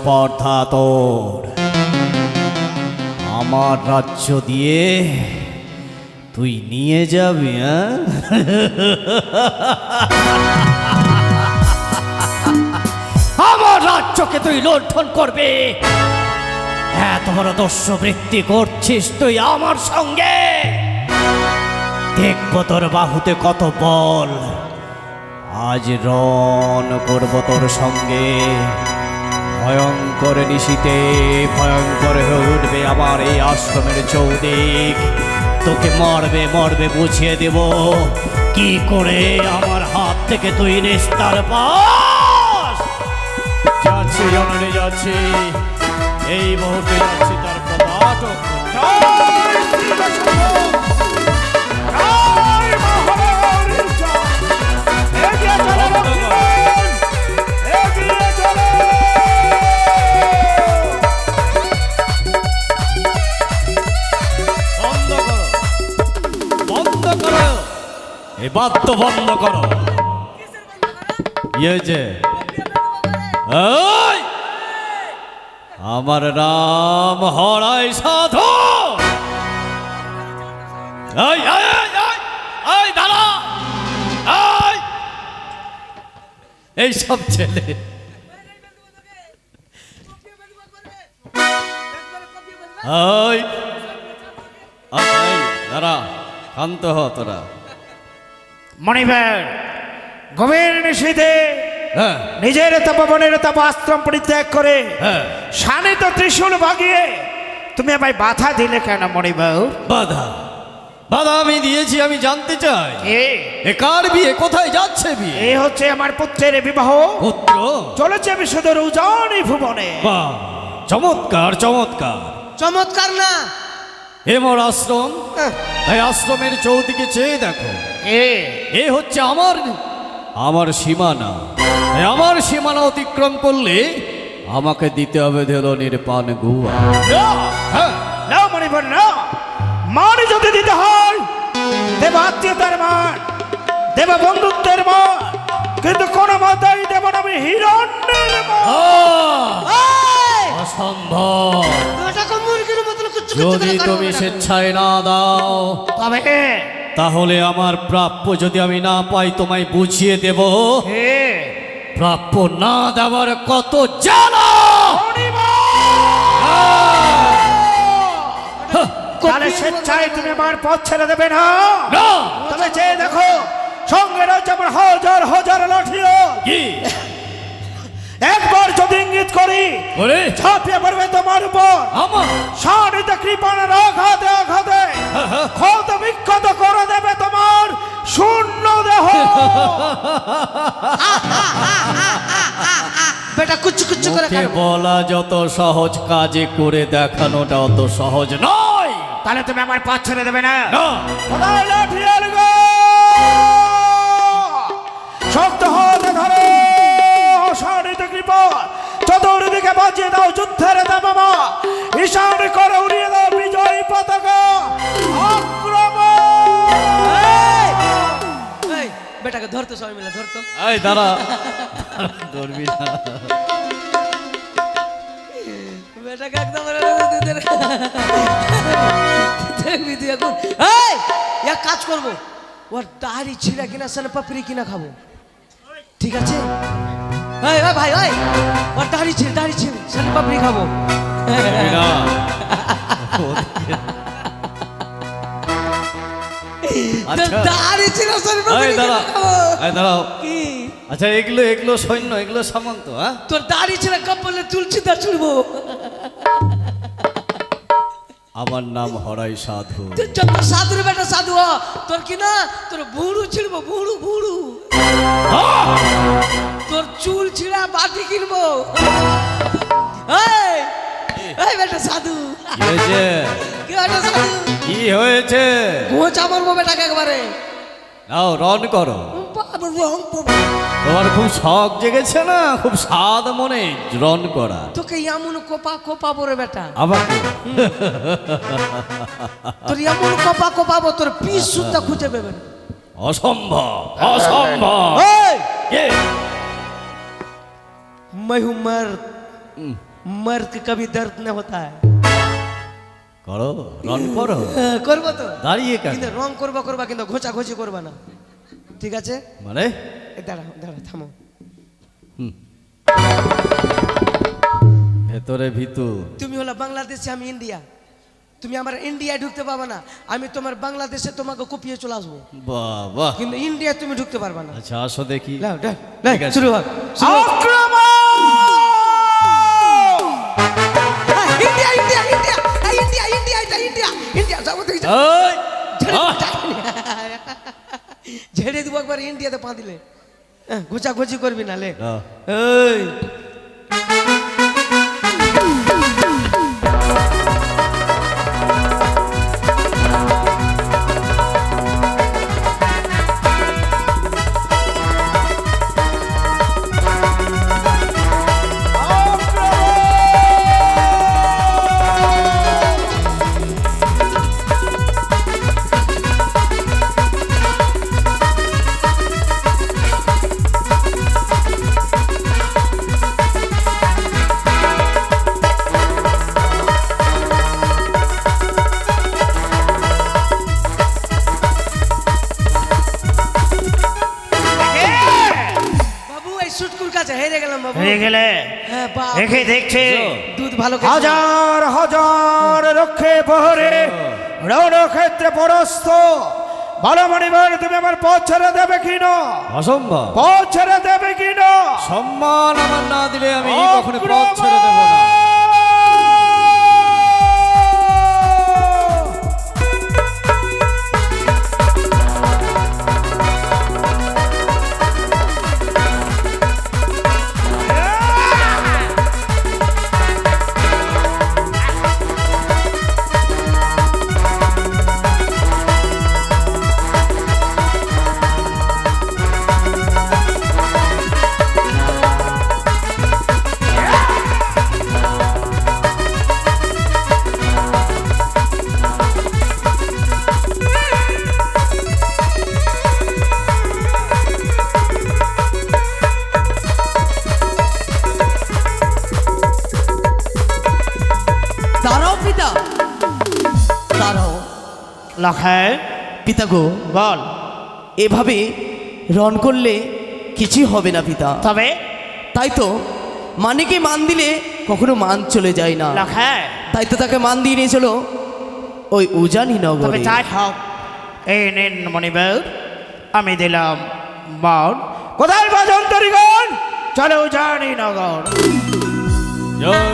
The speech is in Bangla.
স্পর্ধা তোর। আমার রাজ্য দিয়ে তুই নিয়ে যাবি হ্যাঁ? আমার রাজ্যকে তুই লুণ্ঠন করবে। এত বড় দস্যবৃত্তি করছিস তুই আমার সঙ্গে। দেখব তোর বাহুতে কত বল। আজ রণ করব তোর সঙ্গে। ভয়ঙ্কর নিশিতে, ভয়ঙ্কর হয়ে উঠবে আমার এই আশ্রমের চৌদিক। তোকে মরবে মরবে বুঝিয়ে দেব। কি করে আমার হাত থেকে তুই নিস্তার যাচ্ছি জননী যাচ্ছি। এই মুহূর্তে যাচ্ছি তার পদাটক বাদ্য বন্ধ করো। ইয়ে যে! আমার নাম হরাই সাধু। এই, এই, সব ছেলে। দাঁড়া শান্ত হ তোরা। মণিবার গভীর নিষেধে হ্যাঁ। নিজের তপবনের তপ আশ্রম পরিত্যাগ করে হ্যাঁ। শানিত ত্রিশূল ভাগিয়ে তুমি আমায় বাধা দিলে কেন মণিবাবু? বাধা। বাধা আমি দিয়েছি আমি জানতে চাই। এ কার বিয়ে? কোথায় যাচ্ছে বিয়ে? এ হচ্ছে আমার পুত্রের বিবাহ। পুত্র? চলেছে আমি শুধু উজানি ভুবনে। বাহ চমৎকার চমৎকার। চমৎকার না। হেমর আশ্রম। এই আশ্রমের চৌদিকে চেয়ে দেখো। এ এ হচ্ছে আমার আমার সীমানা। আমার সীমানা অতিক্রম করলে আমাকে দিতে হবে ধরনের পান গুয়া না, হ্যাঁ না মণিবার না মান যদি দিতে হয় দেব আত্মীয়তার মান দেব বন্ধুত্বের মান কিন্তু কোন মাতাই দেব না আমি হিরণ্যের মান! অসম্ভব। যদি তুমি স্বেচ্ছায় না দাও তবে তাহলে আমার প্রাপ্য যদি আমি না পাই তোমায় বুঝিয়ে দেব। প্রাপ্য না দেওয়ার কত জানা তাহলে স্বেচ্ছায় তুমি আমার পথ ছেড়ে দেবে না? তবে দেখো সঙ্গে রয়েছে আমার হাজার হাজার লাঠিও। একবার যদি ইঙ্গিত করি? ঝাঁপিয়ে পড়বে তোমার উপর। বেটা কুচ্ছু কুচ্ছু করে বলা যত সহজ কাজে করে দেখানোটা অত সহজ নয়। তাহলে তুমি আমার পথ ছেড়ে দেবে না? শক্ত হাতে ধরো। সারিতে কৃপণ চতুর্দিকে বাজিয়ে দাও যুদ্ধের দামামা ধরতো সবাই মিলে ধরতো। এই দাঁড়া। ধরবি না। বেটাকে একদম দেখবি তুই এখন। এই এক কাজ করব। ওর দাড়ি ছিঁড়া কিনা সালে পাপড়ি কিনা খাব। ঠিক আছে? ভাই ওই ওর দাড়ি ছিঁড় দাড়ি ছিঁড় সালে পাপড়ি খাব। দাঁড়াও। কি? আচ্ছা এগুলো এগুলো সৈন্য এগুলো সামন্ত হ্যাঁ? তোর দাড়ি ছিঁড়া কপালে তুলছি তা ছুড়বো আমার নাম হরাই সাধু। যত সাধুর বেটা সাধু তোর কি না? তোর ভুড়ু ছিড়বো ভুড়ু ভুড়ু তোর চুল ছিঁড়া বাটি কিনবো। এই বেটা সাধু। কি হয়েছে? কি হয়েছে মারবো বেটাকে একবারে। নাও রন করো বাবা, রং করবো। তোমার খুব শখ জেগেছে না খুব স্বাদ মনে রন করা তোকে এমন কোপা কোপা বরে বেটা আমাকে তোর এমন কোপা কোপাবো তোর পিস সুদ্ধা খুঁজে পেবে না। অসম্ভব অসম্ভব এই কে? मैं हूं मर मर्द के कभी दर्द न होता है করো রন করো। হ্যাঁ, করব তো। দাঁড়িয়ে কেন? কিন্তু রং করবা করবা কিন্তু ঘোচা ঘোচি করবা না। ঠিক আছে? মানে? এ দাঁড়া দাঁড়া থামো। ভেতরে ভিতু। তুমি হলো বাংলাদেশে আমি ইন্ডিয়া। তুমি আমার ইন্ডিয়ায় ঢুকতে পারবে না। আমি তোমার বাংলাদেশে তোমাকে কুপিয়ে চলে আসব। বাবা কিন্তু ইন্ডিয়া তুমি ঢুকতে পারবে না। আচ্ছা আসো দেখি। শুরু হোক ঝেড়ে দেবো দিব একবার ইন্ডিয়াতে পা দিলে। হ্যাঁ, ঘোচা ঘুচি করবি না লে হয়ে গেলে রেখে দেখে দেখছে? হাজার হাজার রক্ষে পহরে রণক্ষেত্রে পরস্ত ভালো মনিবার তুমি আমার পথ ছেড়ে দেবে কি না অসম্ভব। পথ ছেড়ে দেবে কি না সম্মান আমার না দিলে আমি কখনো পথ ছেড়ে দেবো না। লাখায় পিতা গো বল এভাবে রন করলে কিছুই হবে না পিতা। তবে? তাই তো মানিকে মান দিলে কখনো মান চলে যায় না। লাখায় তাই তো তাকে মান দিয়ে নিয়ে চলো ওই উজানি নগর। যাই হোক এই নেন মণিবেল আমি দিলাম মান। কোথায় বাজন তরিগণ চলো উজানি নগর। জয়